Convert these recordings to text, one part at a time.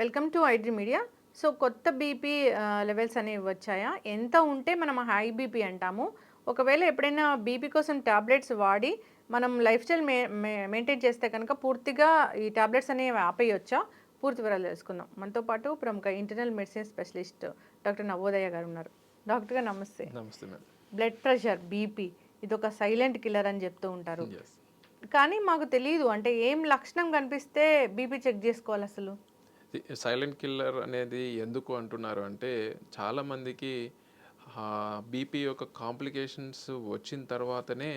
Welcome to iDream media. So కొత్త BP levels అనేవి వచ్చాయా? ఎంత ఉంటే మనం హై బీపీ అంటాము. ఒకవేళ ఎప్పుడైనా బీపీ కోసం టాబ్లెట్స్ వాడి మనం లైఫ్ స్టైల్ మే మెయింటైన్ చేస్తే కనుక పూర్తిగా ఈ టాబ్లెట్స్ అనేవి ఆపేయొచ్చా? పూర్తి వివరాలు తెలుసుకుందాం. మనతో పాటు ప్రముఖ internal medicine specialist doctor Navodaya గారు ఉన్నారు. డాక్టర్ గారు నమస్తే. నమస్తే మేడం బ్లడ్ ప్రెషర్ బీపీ ఇది ఒక సైలెంట్ కిల్లర్ అని చెప్తూ ఉంటారు. కానీ మాకు తెలియదు అంటే ఏం లక్షణం కనిపిస్తే బీపీ చెక్ చేసుకోవాలి అసలు? సైలెంట్ కిల్లర్ అనేది ఎందుకు అంటున్నారు అంటే చాలా మందికి బీపీ యొక్క కాంప్లికేషన్స్ వచ్చిన తర్వాతనే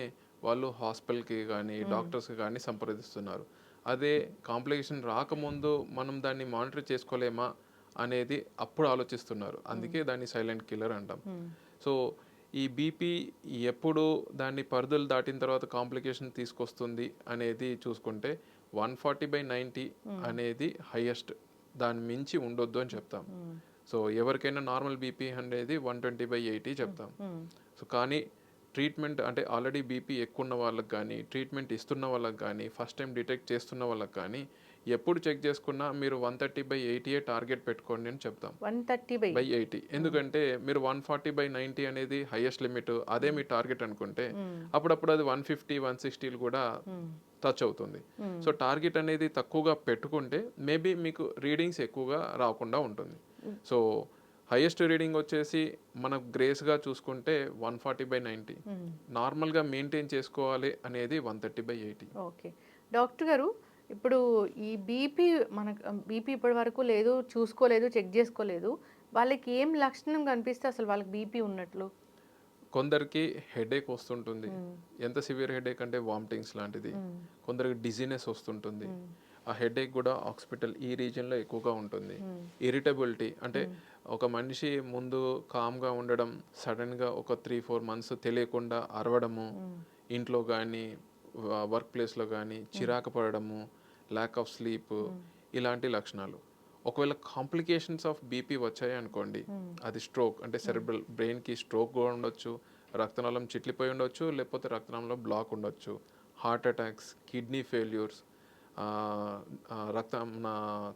వాళ్ళు హాస్పిటల్కి కానీ డాక్టర్స్కి కానీ సంప్రదిస్తున్నారు. అదే కాంప్లికేషన్ రాకముందు మనం దాన్ని మానిటర్ చేసుకోలేమా అనేది అప్పుడు ఆలోచిస్తున్నారు. అందుకే దాన్ని సైలెంట్ కిల్లర్ అంటాం. సో ఈ బీపీ ఎప్పుడు దాన్ని పరిధులు దాటిన తర్వాత కాంప్లికేషన్ తీసుకొస్తుంది అనేది చూసుకుంటే వన్ ఫార్టీ బై నైంటీ అనేది హైయెస్ట్ దాని మించి ఉండొద్దు అని చెప్తాం. సో ఎవరికైనా నార్మల్ బీపీ అనేది వన్ ట్వంటీ బై ఎయిటీ చెప్తాం. సో కానీ ట్రీట్మెంట్ అంటే ఆల్రెడీ బీపీ ఎక్కువ ఉన్న వాళ్ళకి కానీ ట్రీట్మెంట్ ఇస్తున్న వాళ్ళకి కానీ ఫస్ట్ టైం డిటెక్ట్ చేస్తున్న వాళ్ళకి కానీ ఎప్పుడు చెక్ చేసుకున్నా మీరు వన్ థర్టీ బై ఎయిటీయే టార్గెట్ పెట్టుకోండి అని చెప్తాం. One thirty by by eighty. ఎందుకంటే మీరు వన్ ఫార్టీ బై నైంటీ అనేది హైయెస్ట్ లిమిట్ అదే మీ. టార్గెట్ అనుకుంటే అప్పుడప్పుడు అది వన్ ఫిఫ్టీ వన్ సిక్స్టీలు కూడా టచ్ అవుతుంది. సో టార్గెట్ అనేది తక్కువగా పెట్టుకుంటే మేబీ మీకు రీడింగ్స్ ఎక్కువగా రాకుండా ఉంటుంది. సో హైయెస్ట్ రీడింగ్ వచ్చేసి మనకు గ్రేస్గా చూసుకుంటే వన్ ఫార్టీ బై నైంటీ. నార్మల్గా మెయింటైన్ చేసుకోవాలి అనేది one thirty by eighty. Okay. Doctor గారు ఇప్పుడు ఈ బీపీ మనకు బీపీ ఇప్పటి వరకు లేదు చూసుకోలేదు చెక్ చేసుకోలేదు. వాళ్ళకి ఏం లక్షణం కనిపిస్తే అసలు వాళ్ళకి బీపీ ఉన్నట్లు? కొందరికి హెడేక్ వస్తుంటుంది. ఎంత సివియర్ హెడేక్ అంటే వామిటింగ్స్ లాంటిది. కొందరికి డిజీనెస్ వస్తుంటుంది. ఆ హెడేక్ కూడా హాస్పిటల్ ఈ రీజియన్లో ఎక్కువగా ఉంటుంది. ఇరిటబిలిటీ అంటే ఒక మనిషి ముందు కామ్గా ఉండడం సడన్గా ఒక త్రీ ఫోర్ మంత్స్ తెలియకుండా అరవడము ఇంట్లో కానీ వర్క్ ప్లేస్లో కానీ చిరాకు పడడము ల్యాక్ ఆఫ్ స్లీప్ ఇలాంటి లక్షణాలు. ఒకవేళ కాంప్లికేషన్స్ ఆఫ్ బీపీ వచ్చాయి అనుకోండి అది స్ట్రోక్ అంటే సెరెబ్రల్ బ్రెయిన్కి స్ట్రోక్ కూడా ఉండొచ్చు రక్తనాళం చిట్లిపోయి ఉండొచ్చు లేకపోతే రక్తనాళంలో బ్లాక్ ఉండొచ్చు. హార్ట్ అటాక్స్ కిడ్నీ ఫెయిల్యూర్స్ రక్తం నా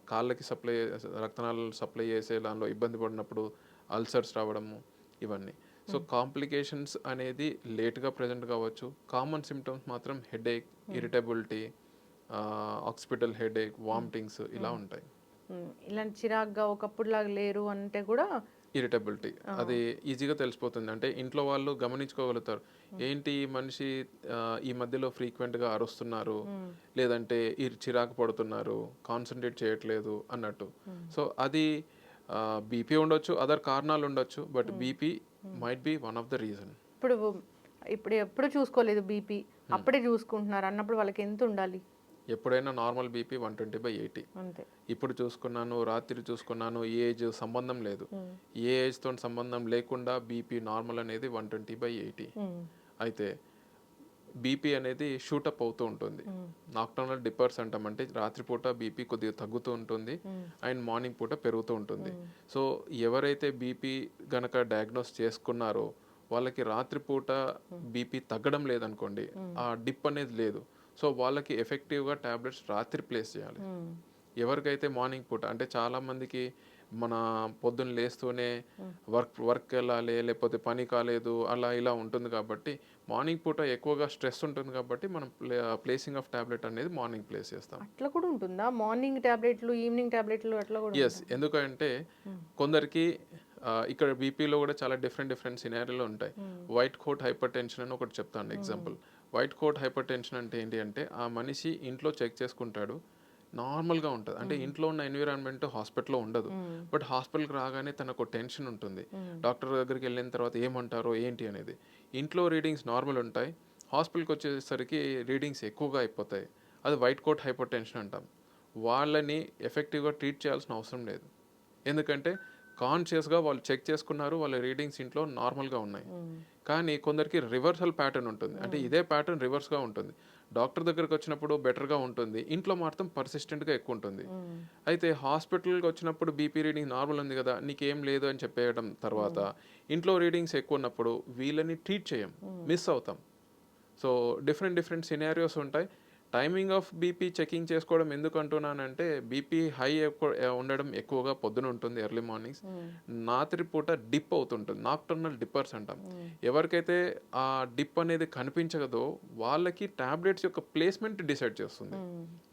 కాళ్ళకి సప్లై రక్తనాళాలు సప్లై చేసే దానిలో ఇబ్బంది పడినప్పుడు అల్సర్స్ రావడము ఇవన్నీ. సో కాంప్లికేషన్స్ అనేది లేట్గా ప్రజెంట్ కావచ్చు. కామన్ సిమ్టమ్స్ మాత్రం headache irritability hospital headache vomitings ఇలా ఉంటాయి. ఇలాంటి చిరాగ్గా ఒకప్పుడులాగా లేరు అంటే కూడా ఇరిటబిలిటీ. అది ఈజీగా తెలిసిపోతుంది. అంటే ఇంట్లో వాళ్ళు గమనించుకోగలుగుతారు. ఏంటి ఈ మనిషి ఈ మధ్యలో ఫ్రీక్వెంట్గా అరుస్తున్నారు? లేదంటే ఈ చిరాకు పడుతున్నారు కాన్సన్ట్రేట్ చేయట్లేదు అన్నట్టు. సో అది బీపీ ఉండొచ్చు అదర్ కారణాలు ఉండొచ్చు but BP might be one of the reason ఇప్పుడు ఇప్పుడు ఎప్పుడు చూసుకోలేదు బీపీ. అప్పుడే చూసుకుంటున్నారు అన్నప్పుడు వాళ్ళకి ఎంత ఉండాలి? ఎప్పుడైనా normal BP one twenty by eighty. ఇప్పుడు చూసుకున్నాను రాత్రి చూసుకున్నాను ఈ ఏజ్ సంబంధం లేదు. ఏ ఏజ్తో సంబంధం లేకుండా బీపీ నార్మల్ అనేది వన్ ట్వంటీ బై ఎయిటీ. అయితే బీపీ అనేది షూటప్ అవుతూ ఉంటుంది. నాక్టర్నల్ డిపర్స్ అంటాం అంటే రాత్రిపూట బీపీ కొద్దిగా తగ్గుతూ ఉంటుంది. అండ్ మార్నింగ్ పూట పెరుగుతూ ఉంటుంది. సో ఎవరైతే బీపీ గనక డయాగ్నోస్ చేసుకున్నారో వాళ్ళకి రాత్రిపూట బీపీ తగ్గడం లేదనుకోండి ఆ డిప్ అనేది లేదు. సో వాళ్ళకి ఎఫెక్టివ్గా టాబ్లెట్స్ రాత్రి ప్లేస్ చేయాలి. ఉమ్, ఎవరికైతే మార్నింగ్ పూట అంటే చాలా మందికి మన పొద్దున్న లేస్తూనే వర్క్ వర్క్ వెళ్ళాలి లేకపోతే పని కాలేదు అలా ఇలా ఉంటుంది కాబట్టి మార్నింగ్ పూట ఎక్కువగా స్ట్రెస్ ఉంటుంది కాబట్టి మనం ప్లేసింగ్ ఆఫ్ టాబ్లెట్ అనేది మార్నింగ్ ప్లేస్ చేస్తాం. అట్లా కూడా ఉంటుందా? మార్నింగ్ టాబ్లెట్లు ఈవినింగ్ టాబ్లెట్లు అట్లా కూడా ఎస్ ఎందుకంటే కొందరికి ఆ, ఇక్కడ బీపీలో కూడా చాలా డిఫరెంట్ డిఫరెంట్ సినారీలో ఉంటాయి. వైట్ కోట్ హైపర్ టెన్షన్ అని ఒకటి చెప్తాను example white coat hypertension అంటే ఏంటి అంటే ఆ మనిషి ఇంట్లో చెక్ చేసుకుంటాడు నార్మల్గా ఉంటుంది. అంటే ఇంట్లో ఉన్న ఎన్విరాన్మెంట్ హాస్పిటల్లో ఉండదు. బట్ హాస్పిటల్కి రాగానే తనకు టెన్షన్ ఉంటుంది. డాక్టర్ దగ్గరికి వెళ్ళిన తర్వాత ఏమంటారో ఏంటి అనేది. ఇంట్లో రీడింగ్స్ నార్మల్ ఉంటాయి. హాస్పిటల్కి వచ్చేసరికి రీడింగ్స్ ఎక్కువగా అయిపోతాయి. అది వైట్ కోట్ హైపర్ టెన్షన్ అంటాం. వాళ్ళని ఎఫెక్టివ్గా ట్రీట్ చేయాల్సిన అవసరం లేదు. ఎందుకంటే కాన్షియస్గా వాళ్ళు చెక్ చేసుకున్నారు వాళ్ళ రీడింగ్స్ ఇంట్లో నార్మల్గా ఉన్నాయి. కానీ కొందరికి రివర్సల్ ప్యాటర్న్ ఉంటుంది. అంటే ఇదే ప్యాటర్న్ రివర్స్గా ఉంటుంది. డాక్టర్ దగ్గరికి వచ్చినప్పుడు బెటర్గా ఉంటుంది. ఇంట్లో మాత్రం పర్సిస్టెంట్గా ఎక్కువ ఉంటుంది. అయితే హాస్పిటల్కి వచ్చినప్పుడు బీపీ రీడింగ్ నార్మల్ ఉంది కదా నీకేం లేదు అని చెప్పేయడం తర్వాత ఇంట్లో రీడింగ్స్ ఎక్కువ ఉన్నప్పుడు వీళ్ళని ట్రీట్ చేయం. మిస్ అవుతాం. సో డిఫరెంట్ డిఫరెంట్ సినారియోస్ ఉంటాయి. టైమింగ్ ఆఫ్ బీపీ చెకింగ్ చేసుకోవడం ఎందుకు అంటున్నానంటే బీపీ హై ఉండడం ఎక్కువగా పొద్దున ఉంటుంది ఎర్లీ మార్నింగ్స్. రాత్రి పూట డిప్ అవుతుంటుంది నాక్టర్నల్ డిప్పర్స్ అంటాం. ఎవరికైతే ఆ డిప్ అనేది కనిపించదో వాళ్ళకి టాబ్లెట్స్ యొక్క ప్లేస్మెంట్ డిసైడ్ చేస్తుంది.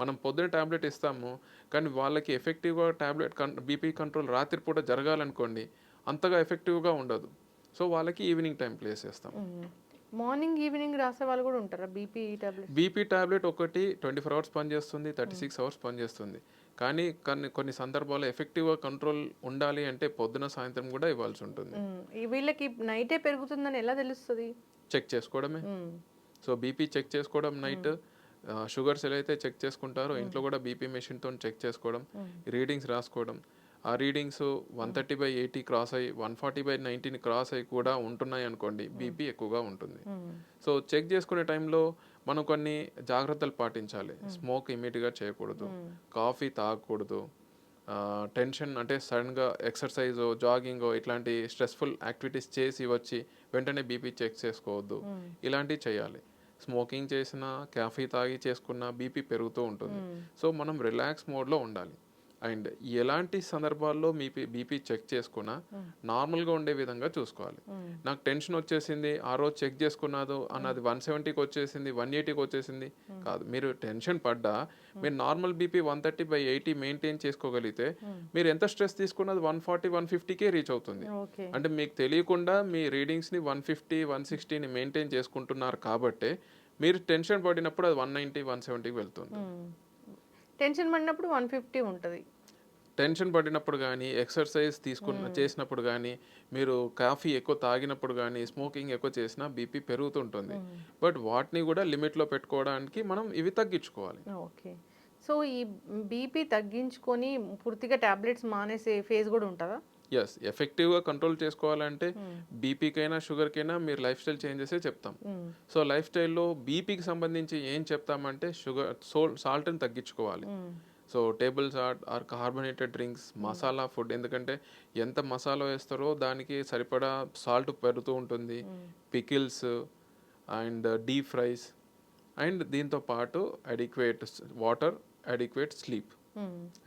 మనం పొద్దున టాబ్లెట్ ఇస్తాము కానీ వాళ్ళకి ఎఫెక్టివ్గా టాబ్లెట్ కన్ బీపీ కంట్రోల్ రాత్రి పూట జరగాలనుకోండి అంతగా ఎఫెక్టివ్గా ఉండదు. సో వాళ్ళకి ఈవినింగ్ టైం ప్లేస్ చేస్తాం. మార్నింగ్ ఈవినింగ్ రాసే వాళ్ళు కూడా ఉంటారా? బీపీ టాబ్లెట్ బీపీ టాబ్లెట్ ఒకటి ట్వంటీ ఫోర్ అవర్స్ పనిచేస్తుంది థర్టీ సిక్స్ అవర్స్ పనిచేస్తుంది. కానీ కొన్ని కొన్ని సందర్భాల్లో ఎఫెక్టివ్గా కంట్రోల్ ఉండాలి అంటే పొద్దున సాయంత్రం కూడా ఇవ్వాల్సి ఉంటుంది. వీళ్ళకి నైటే పెరుగుతుందని ఎలా తెలుస్తుంది? చెక్ చేసుకోవడమే. సో బీపీ చెక్ చేసుకోవడం నైట్ షుగర్స్ ఎలా అయితే చెక్ చేసుకుంటారో ఇంట్లో కూడా బీపీ మెషిన్తో చెక్ చేసుకోవడం రీడింగ్స్ రాసుకోవడం. ఆ readings one thirty by eighty cross అయ్యి one forty by nineteen cross అయ్యి కూడా ఉంటున్నాయి అనుకోండి బీపీ ఎక్కువగా ఉంటుంది. సో చెక్ చేసుకునే టైంలో మనం కొన్ని జాగ్రత్తలు పాటించాలి. స్మోక్ ఇమీడియట్గా చేయకూడదు. కాఫీ తాగకూడదు. టెన్షన్ అంటే సడన్గా ఎక్సర్సైజ్ జాగింగ్ ఇట్లాంటి స్ట్రెస్ఫుల్ యాక్టివిటీస్ చేసి వచ్చి వెంటనే బీపీ చెక్ చేసుకోవద్దు. ఇలాంటివి చేయాలి. స్మోకింగ్ చేసిన కాఫీ తాగి చేసుకున్న బీపీ పెరుగుతూ ఉంటుంది. సో మనం రిలాక్స్ మోడ్లో ఉండాలి. అండ్ ఎలాంటి సందర్భాల్లో మీ బీపీ చెక్ చేసుకున్నా నార్మల్గా ఉండే విధంగా చూసుకోవాలి. నాకు టెన్షన్ వచ్చేసింది ఆ రోజు చెక్ చేసుకున్నదో అన్నది వన్ సెవెంటీకి వచ్చేసింది వన్ ఎయిటీకి వచ్చేసింది. కాదు మీరు టెన్షన్ పడ్డా మీరు normal BP one thirty by eighty maintain చేసుకోగలిగితే మీరు ఎంత స్ట్రెస్ తీసుకున్నది వన్ ఫార్టీ వన్ ఫిఫ్టీకే రీచ్ అవుతుంది. అంటే మీకు తెలియకుండా మీ రీడింగ్స్ని వన్ ఫిఫ్టీ వన్ సిక్స్టీని మెయింటైన్ చేసుకుంటున్నారు కాబట్టి మీరు టెన్షన్ పడినప్పుడు అది వన్ నైంటీ వన్ సెవెంటీకి వెళ్తుంది. టెన్షన్ పడినప్పుడు వన్ ఫిఫ్టీ ఉంటుంది. టెన్షన్ పడినప్పుడు కానీ ఎక్సర్సైజ్ తీసుకున్న చేసినప్పుడు కానీ మీరు కాఫీ ఎక్కువ తాగినప్పుడు కానీ స్మోకింగ్ ఎక్కువ చేసినా బీపీ పెరుగుతుంటుంది. బట్ వాటిని కూడా లిమిట్లో పెట్టుకోవడానికి మనం ఇవి తగ్గించుకోవాలి. ఓకే. సో ఈ బీపీ తగ్గించుకొని పూర్తిగా టాబ్లెట్స్ మానేసే ఫేజ్ కూడా ఉంటుందా? ఎస్ ఎఫెక్టివ్గా కంట్రోల్ చేసుకోవాలంటే బీపీకైనా షుగర్కైనా మీరు లైఫ్ స్టైల్ చేంజెసే చెప్తాం. సో లైఫ్ స్టైల్లో బీపీకి సంబంధించి ఏం చెప్తామంటే షుగర్ సోల్ సాల్ట్ని తగ్గించుకోవాలి. So table salt or carbonated drinks masala food ఎందుకంటే ఎంత మసాలా వేస్తారో దానికి సరిపడా సాల్ట్ పెరుగుతూ ఉంటుంది. Pickles and deep fries and దీంతో పాటు adequate water adequate sleep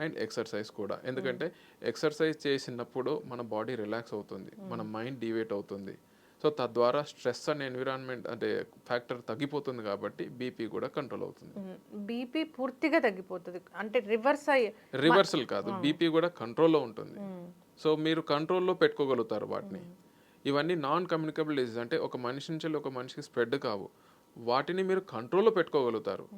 and exercise కూడా. ఎందుకంటే ఎక్సర్సైజ్ చేసినప్పుడు మన బాడీ రిలాక్స్ అవుతుంది. మన మైండ్ డివేట్ అవుతుంది. సో తద్వారా స్ట్రెస్ అనే ఎన్విరాన్మెంట్ అంటే ఫ్యాక్టర్ తగ్గిపోతుంది కాబట్టి బీపీ కూడా కంట్రోల్ అవుతుంది. బీపీ పూర్తిగా తగ్గిపోతుంది. అంటే రివర్స్ అయ్యి రివర్సల్ కాదు బీపీ కూడా కంట్రోల్లో ఉంటుంది. సో మీరు కంట్రోల్లో పెట్టుకోగలుగుతారు వాటిని. ఇవన్నీ నాన్ కమ్యూనికబుల్ డిజీజ్ అంటే ఒక మనిషి నుంచి ఒక మనిషికి స్ప్రెడ్ కావు. వాటిని మీరు కంట్రోల్లో పెట్టుకోగలుగుతారు.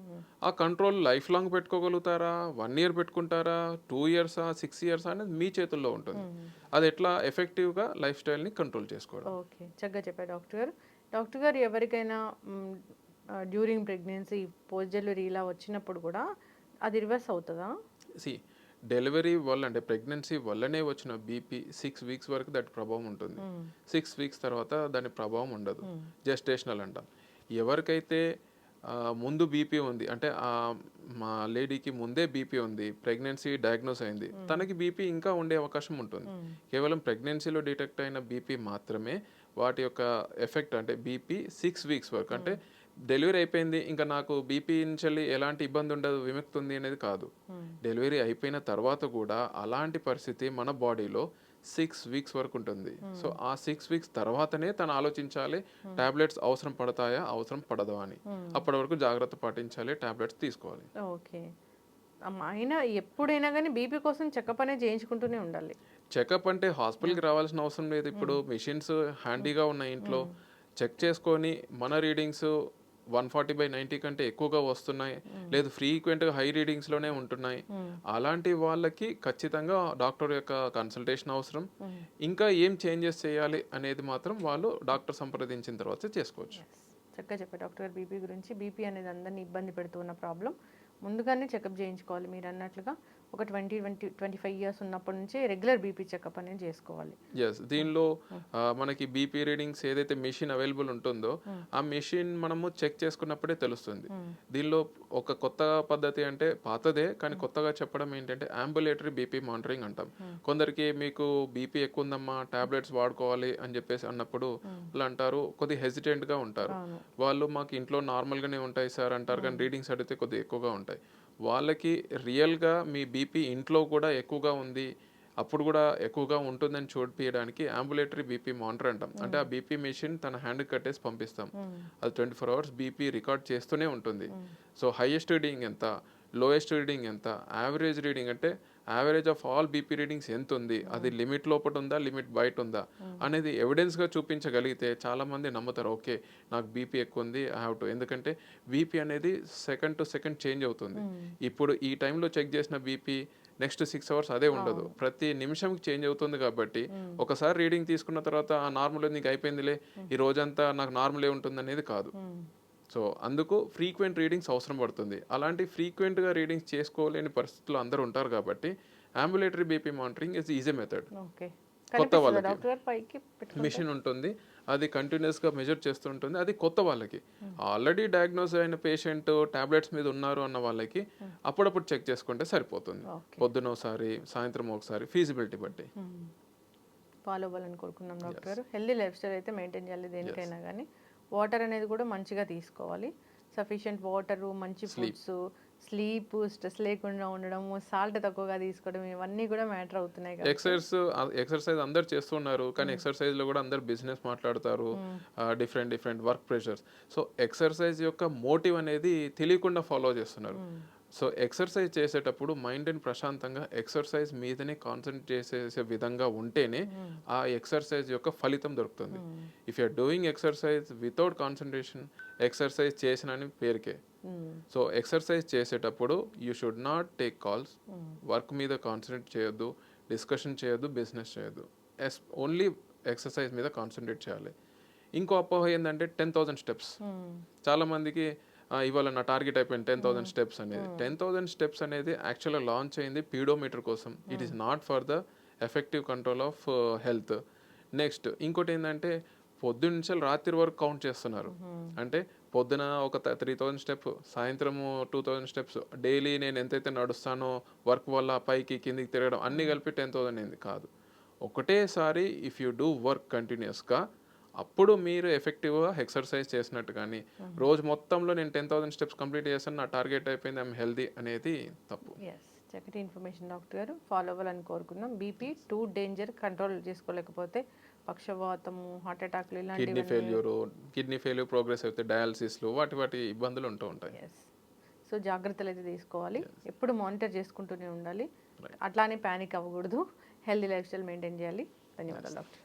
ఆ కంట్రోల్ లైఫ్ లాంగ్ పెట్టుకోగలుగుతారా? వన్ ఇయర్ పెట్టుకుంటారా? టూ ఇయర్సా? Six years? అనేది మీ చేతుల్లో ఉంటుంది. అది ఎట్లా? ఎఫెక్టివ్గా లైఫ్ స్టైల్ని కంట్రోల్ చేసుకోవడం. ఓకే. చక్కగా చెప్పారు డాక్టర్ గారు. డాక్టర్ గారు ఎవరికైనా డ్యూరింగ్ ప్రెగ్నెన్సీ పోస్ట్ డెలివరీ ఇలా వచ్చినప్పుడు కూడా అది రివర్స్ అవుతుందా? సి డెలివరీ వల్ల అంటే ప్రెగ్నెన్సీ వల్లనే వచ్చిన బీపీ సిక్స్ వీక్స్ వరకు దాని ప్రభావం ఉంటుంది. సిక్స్ వీక్స్ తర్వాత దాని ప్రభావం ఉండదు. జెస్టేషనల్ అంటాం. ఎవరికైతే ముందు బీపీ ఉంది అంటే ఆ, మా లేడీకి ముందే బీపీ ఉంది ప్రెగ్నెన్సీ డయాగ్నోస్ అయింది తనకి బీపీ ఇంకా ఉండే అవకాశం ఉంటుంది. కేవలం ప్రెగ్నెన్సీలో డిటెక్ట్ అయిన బీపీ మాత్రమే వాటి యొక్క ఎఫెక్ట్ అంటే బీపీ సిక్స్ వీక్స్ వరకు అంటే డెలివరీ అయిపోయింది ఇంకా నాకు బీపీ నుంచి ఎలాంటి ఇబ్బంది ఉండదు విముక్తి ఉంది అనేది కాదు. డెలివరీ అయిపోయిన తర్వాత కూడా అలాంటి పరిస్థితి మన బాడీలో సిక్స్ వీక్స్ వరకు ఉంటుంది సో ఆ సిక్స్ వీక్స్ తర్వాతనే తను ఆలోచించాలి టాబ్లెట్స్ అవసరం పడతాయా అవసరం పడదా అని. అప్పటి వరకు జాగ్రత్త పాటించాలి టాబ్లెట్స్ తీసుకోవాలి. ఓకే అయినా ఎప్పుడైనా కానీ బీపీ కోసం చెకప్ అనేది చేయించుకుంటూనే ఉండాలి. చెకప్ అంటే హాస్పిటల్కి రావాల్సిన అవసరం లేదు. ఇప్పుడు మెషిన్స్ హ్యాండీగా ఉన్నాయి ఇంట్లో. చెక్ చేసుకొని మన readings one forty by ninety కంటే ఎక్కువగా వస్తున్నాయి. లేదు ఫ్రీక్వెంట్గా హై రీడింగ్స్లోనే ఉంటున్నాయి. అలాంటి వాళ్ళకి ఖచ్చితంగా డాక్టర్ యొక్క కన్సల్టేషన్ అవసరం. ఇంకా ఏం చేంజెస్ చేయాలి అనేది మాత్రం వాళ్ళు డాక్టర్ సంప్రదించిన తర్వాత చేసుకోవచ్చు. చక్కగా చెప్పారు. డాక్టర్ గారు బీపీ గురించి బీపీ అనేది అందరినీ ఇబ్బంది పెడుతున్న ప్రాబ్లం. ముందుగానే చెకప్ చేయించుకోవాలి మీరు అన్నట్లుగా. ఒక twenty twenty twenty five years ఉన్నప్పటి నుంచి రెగ్యులర్ బీపీ చెకప్ అనేది చేసుకోవాలి. ఎస్ దీనిలో ఆ, మనకి బీపీ రీడింగ్స్ ఏదైతే మెషిన్ అవైలబుల్ ఉంటుందో ఆ మెషిన్ మనము చెక్ చేసుకున్నప్పుడే తెలుస్తుంది. దీనిలో ఒక కొత్త పద్ధతి అంటే పాతదే కానీ కొత్తగా చెప్పడం ఏంటంటే అంబులేటరీ బీపీ మానిటరింగ్ అంటాం. కొందరికి మీకు బీపీ ఎక్కువ ఉందమ్మా టాబ్లెట్స్ వాడుకోవాలి అని చెప్పేసి అన్నప్పుడు వాళ్ళు అంటారు కొద్దిగా hesitant గా ఉంటారు. వాళ్ళు మాకు ఇంట్లో నార్మల్గానే ఉంటాయి సార్ అంటారు కానీ రీడింగ్స్ అడిగితే కొద్దిగా ఎక్కువగా ఉంటాయి. వాళ్ళకి రియల్గా మీ బీపీ ఇంట్లో కూడా ఎక్కువగా ఉంది అప్పుడు కూడా ఎక్కువగా ఉంటుందని చూడిపించడానికి అంబులేటరీ బీపీ మానిటర్ అంటాం. అంటే ఆ బీపీ మెషిన్ తన హ్యాండ్ కట్టేసి పంపిస్తాం. అది twenty four hours BP record చేస్తూనే ఉంటుంది. సో హైయెస్ట్ రీడింగ్ ఎంత లోయెస్ట్ రీడింగ్ ఎంత యావరేజ్ రీడింగ్ అంటే average of all BP readings ఎంత ఉంది అది లిమిట్ లోపల ఉందా లిమిట్ బయట ఉందా అనేది ఎవిడెన్స్గా చూపించగలిగితే చాలా మంది నమ్ముతారు ఓకే నాకు బీపీ ఎక్కువ ఉంది ఐ హ్యావ్ టు ఎందుకంటే బీపీ అనేది సెకండ్ టు సెకండ్ చేంజ్ అవుతుంది. ఇప్పుడు ఈ టైంలో చెక్ చేసిన బీపీ నెక్స్ట్ సిక్స్ అవర్స్ అదే ఉండదు. ప్రతి నిమిషంకి చేంజ్ అవుతుంది కాబట్టి ఒకసారి రీడింగ్ తీసుకున్న తర్వాత ఆ నార్మల్ నీకు అయిపోయిందిలే? ఈ రోజంతా నాకు నార్మలే ఉంటుంది అనేది కాదు. సో అందుకు ఫ్రీక్వెంట్ రీడింగ్స్ అవసరం పడుతుంది. అలాంటి ఫ్రీక్వెంట్గా రీడింగ్స్ చేసుకోలేని పరిస్థితుల్లో అందరూ ఉంటారు కాబట్టి ambulatory BP monitoring is easy method okay కొత్త వాళ్ళకి. మిషన్ ఉంటుంది. అది కంటిన్యూస్గా మెజర్ చేస్తుంటుంది అది కొత్త వాళ్ళకి. ఆల్రెడీ డయాగ్నోస్ అయిన పేషెంట్ టాబ్లెట్స్ మీద ఉన్నారు అన్న వాళ్ళకి అప్పుడప్పుడు చెక్ చేసుకుంటే సరిపోతుంది. పొద్దున ఒకసారి సాయంత్రం ఒకసారి ఫీజిబిలిటీ బట్టి. ఫాలో అవ్వాలని కోరుకున్నాం డాక్టర్ హెల్దీ లైఫ్ స్టైల్ అయితే మెయింటైన్ చేయాలి దేనికైనా కానీ వాటర్ అనేది కూడా మంచిగా తీసుకోవాలి. సఫిషియెంట్ వాటరు మంచి ఫుడ్స్ స్లీప్ స్ట్రెస్ లేకుండా ఉండడము సాల్ట్ తక్కువగా తీసుకోవడం ఇవన్నీ కూడా మ్యాటర్ అవుతున్నాయి ఎక్సర్సైజ్ ఎక్సర్సైజ్ అందరు చేస్తున్నారు కానీ ఎక్సర్సైజ్లో కూడా అందరు బిజినెస్ మాట్లాడతారు different different work pressures so exercise యొక్క మోటివ్ అనేది తెలియకుండా ఫాలో చేస్తున్నారు. సో ఎక్సర్సైజ్ చేసేటప్పుడు మైండ్ని ప్రశాంతంగా ఎక్సర్సైజ్ మీదనే కాన్సన్ట్రేట్ చేసే విధంగా ఉంటేనే ఆ ఎక్సర్సైజ్ యొక్క ఫలితం దొరుకుతుంది. If you're doing exercise without concentration exercise చేసిన అని పేరుకే. సో ఎక్సర్సైజ్ చేసేటప్పుడు you should not take calls work మీద కాన్సన్ట్రేట్ చేయొద్దు. డిస్కషన్ చేయొద్దు. బిజినెస్ చేయొద్దు. ఎస్ ఓన్లీ ఎక్సర్సైజ్ మీద కాన్సన్ట్రేట్ చేయాలి. ఇంకో అపోహ ఏంటంటే టెన్ థౌసండ్ స్టెప్స్ మ్మ్. చాలా మందికి "ఆ, ఇవాళ నా టార్గెట్ అయిపోయింది టెన్ థౌసండ్ స్టెప్స్ అనేది. టెన్ థౌసండ్ స్టెప్స్ అనేది యాక్చువల్గా లాంచ్ అయింది పీడోమీటర్ కోసం. It is not for the effective control of health next ఇంకోటి ఏంటంటే పొద్దున్న నుంచి రాత్రి వరకు కౌంట్ చేస్తున్నారు. అంటే పొద్దున ఒక త్రీ థౌజండ్ స్టెప్ సాయంత్రము టూ థౌజండ్ స్టెప్స్ డైలీ నేను ఎంతైతే నడుస్తానో వర్క్ వల్ల పైకి కిందికి తిరగడం అన్నీ కలిపి టెన్ థౌసండ్ అయింది కాదు. ఒకటేసారి ఇఫ్ యూ డూ వర్క్ కంటిన్యూస్గా అప్పుడు మీరు ఎఫెక్టివ్గా ఎక్సర్సైజ్ చేసినట్టు కానీ రోజు మొత్తంలో నేను టెన్ థౌసండ్ స్టెప్స్ కంప్లీట్ చేస్తాను నా టార్గెట్ అయిపోయింది ఐఎమ్ హెల్దీ అనేది తప్పు. చక్కటి ఇన్ఫర్మేషన్ డాక్టర్ గారు. ఫాలో అవ్వాలని కోరుకుందాం. బీపీ టూ డేంజర్ కంట్రోల్ చేసుకోలేకపోతే పక్షవాతము హార్ట్ అటాక్లు కిడ్నీ ఇలాంటివి ఫెయిల్యూర్ కిడ్నీ ఫెయిల్యూర్ ప్రోగ్రెస్ అయితే డయాలసిస్లు వాటి వాటి ఇబ్బందులు ఉంటూ ఉంటాయి. సో జాగ్రత్తలు అయితే తీసుకోవాలి. ఎప్పుడు మానిటర్ చేసుకుంటూనే ఉండాలి. అట్లానే ప్యానిక్ అవ్వకూడదు. హెల్దీ లైఫ్ స్టైల్ మెయింటైన్ చేయాలి. ధన్యవాదాలు డాక్టర్.